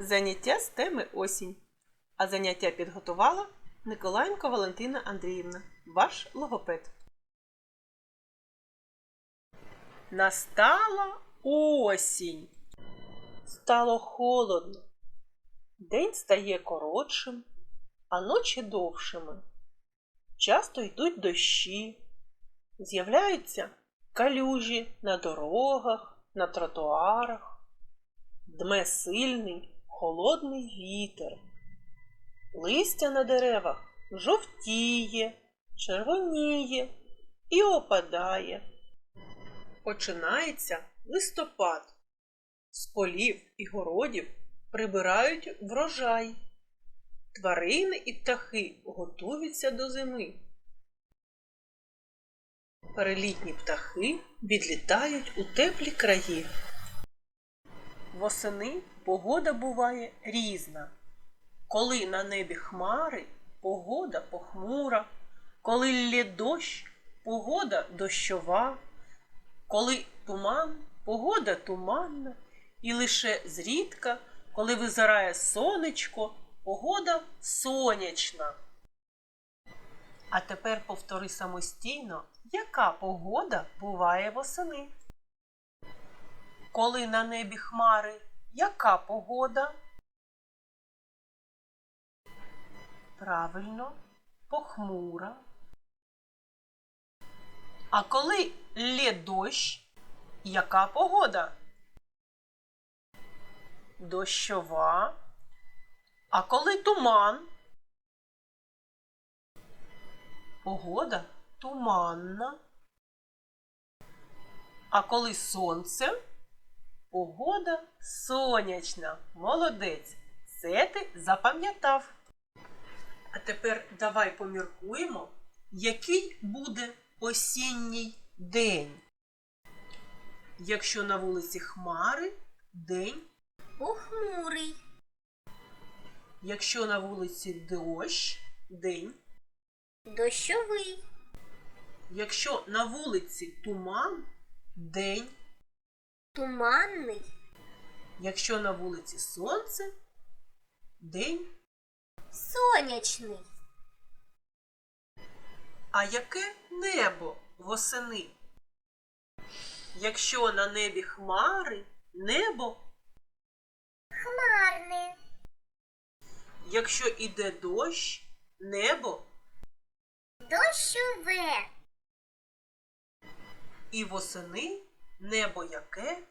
Заняття з теми осінь. А заняття підготувала Николаєнко Валентина Андріївна, ваш логопед. Настала осінь. Стало холодно. День стає коротшим, а ночі довшими. Часто йдуть дощі, з'являються калюжі на дорогах, на тротуарах. Дме сильний холодний вітер. Листя на деревах жовтіє, червоніє і опадає. Починається листопад. З полів і городів прибирають врожай. Тварини і птахи готуються до зими. Перелітні птахи відлітають у теплі краї. Восени погода буває різна. Коли на небі хмари, погода похмура, коли лє дощ, погода дощова, коли туман, погода туманна, і лише зрідка, коли визирає сонечко, погода сонячна. А тепер повтори самостійно, яка погода буває восени. Коли на небі хмари, яка погода? Правильно, похмура. А коли лє дощ, яка погода? Дощова. А коли туман? Погода туманна. А коли сонце? Погода сонячна. Молодець. Це ти запам'ятав. А тепер давай поміркуємо, який буде осінній день. Якщо на вулиці хмари, день. Похмурий, Якщо на вулиці дощ, день. дощовий, Якщо на вулиці туман, день. Туманний, Якщо на вулиці сонце, день. сонячний, А яке небо восени? Якщо на небі хмари, небо. хмарний, Якщо іде дощ, небо. дощове, І восени небо яке?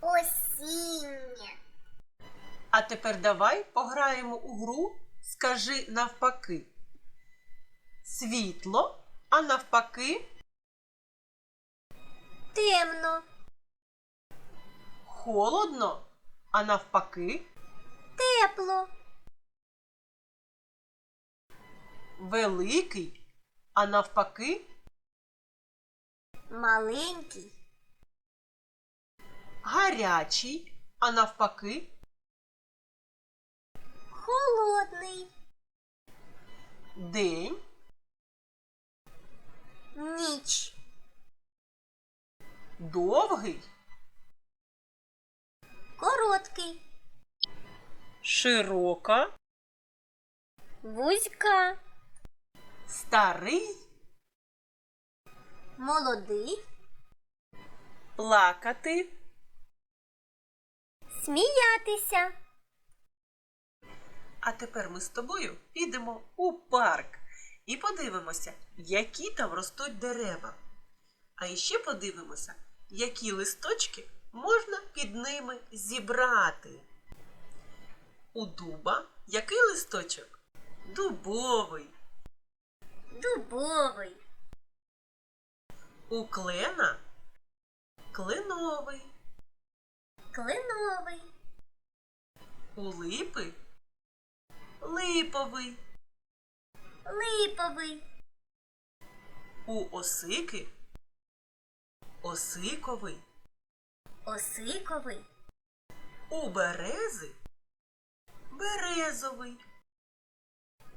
осіннє, А тепер давай пограємо у гру Скажи навпаки. Світло, а навпаки? Темно, холодно, а навпаки? Тепло, великий, а навпаки маленький, гарячий, а навпаки? Холодний, день, ніч, довгий, короткий, широка, вузька, старий, молодий, плакати, сміятися, А тепер ми з тобою підемо у парк і подивимося, які там ростуть дерева. А іще подивимося, які листочки можна під ними зібрати. У дуба який листочок? Дубовий. дубовий, У клена кленовий. кленовий, У липи? Липовий. липовий, У осики? Осиковий. осиковий, У берези? Березовий.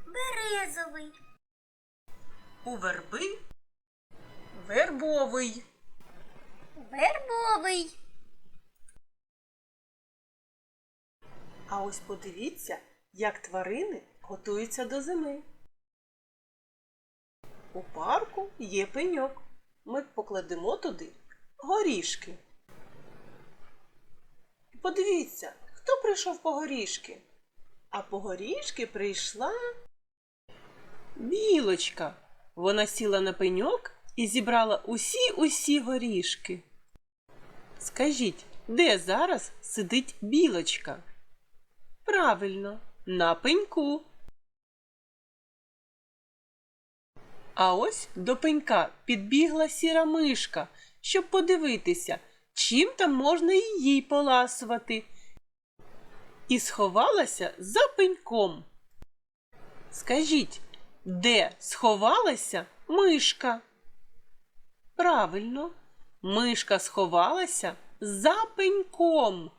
березовий, У верби вербовий. вербовий, А ось подивіться, як тварини готуються до зими. У парку є пеньок. Ми покладемо туди горішки. Подивіться, хто прийшов по горішки? А по горішки прийшла білочка. Вона сіла на пеньок і зібрала усі усі горішки. Скажіть, де зараз сидить білочка? Правильно, на пеньку. А ось до пенька підбігла сіра мишка, щоб подивитися, чим там можна їй поласувати. І сховалася за пеньком. Скажіть, де сховалася мишка? Правильно, мишка сховалася за пеньком.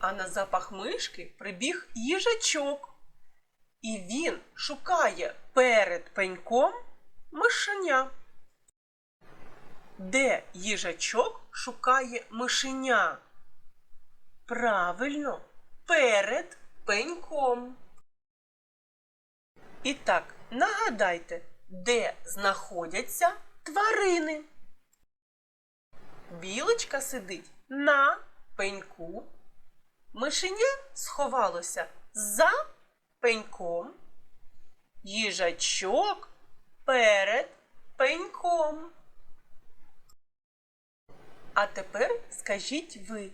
А на запах мишки прибіг їжачок. І він шукає перед пеньком мишеня. Де їжачок шукає мишеня? Правильно, перед пеньком. І так, нагадайте, де знаходяться тварини. Білочка сидить на пеньку. Мишеня сховалося за пеньком. Їжачок перед пеньком. А тепер скажіть ви.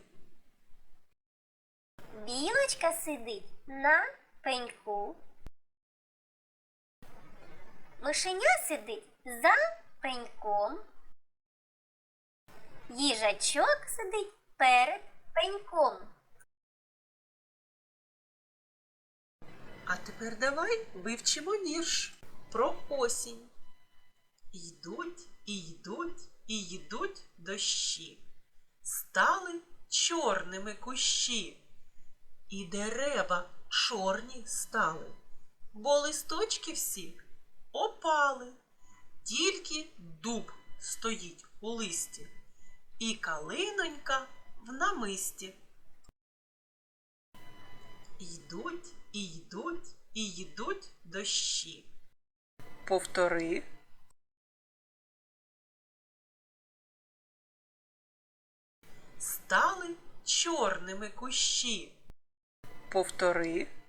Білочка сидить на пеньку. Мишеня сидить за пеньком. Їжачок сидить перед пеньком. А тепер давай вивчимо вірш про осінь. Йдуть і йдуть і йдуть дощі. Стали чорними кущі, і дерева чорні стали, бо листочки всі опали, тільки дуб стоїть у листі, і калинонька в намисті. Йдуть і йдуть і йдуть дощі. Повтори. Стали чорними кущі. Повтори.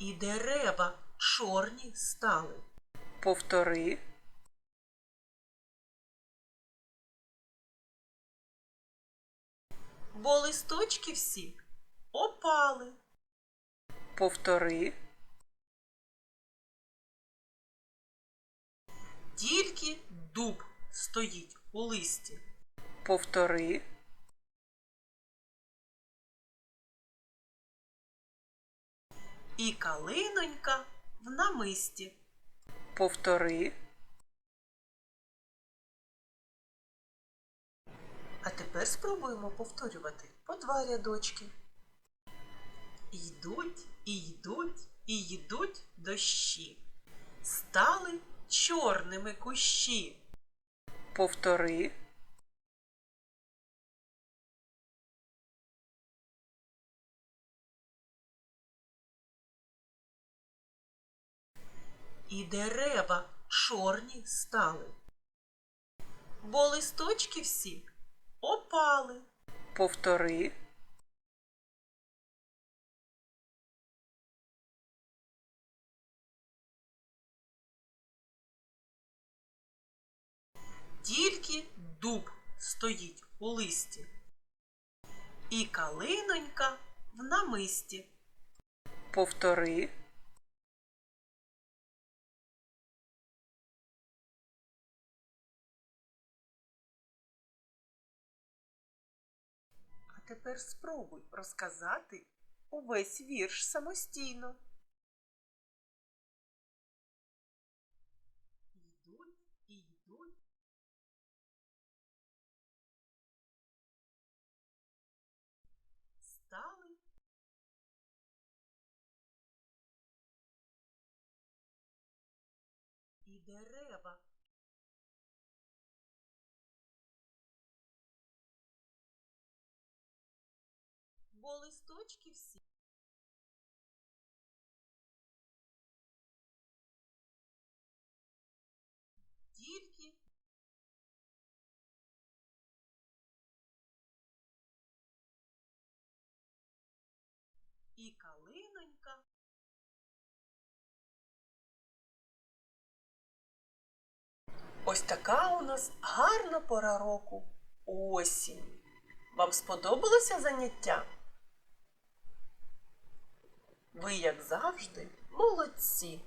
І дерева чорні стали. Повтори. бо листочки всі опали. Повтори. Тільки дуб стоїть у листі. Повтори. І калинонька в намисті. Повтори. А тепер спробуємо повторювати по два рядочки. Йдуть і йдуть і йдуть дощі. Стали чорними кущі. Повтори. І дерева чорні стали. Бо листочки всі опали. Повтори. Тільки дуб стоїть у листі. І калинонька в намисті. Повтори. Тепер спробуй розказати увесь вірш самостійно. Йдуть і йдуть. І дерева бо листочки всі. Тільки і калинонька. Ось така у нас гарна пора року осінь. Вам сподобалося заняття? Ви, як завжди, молодці.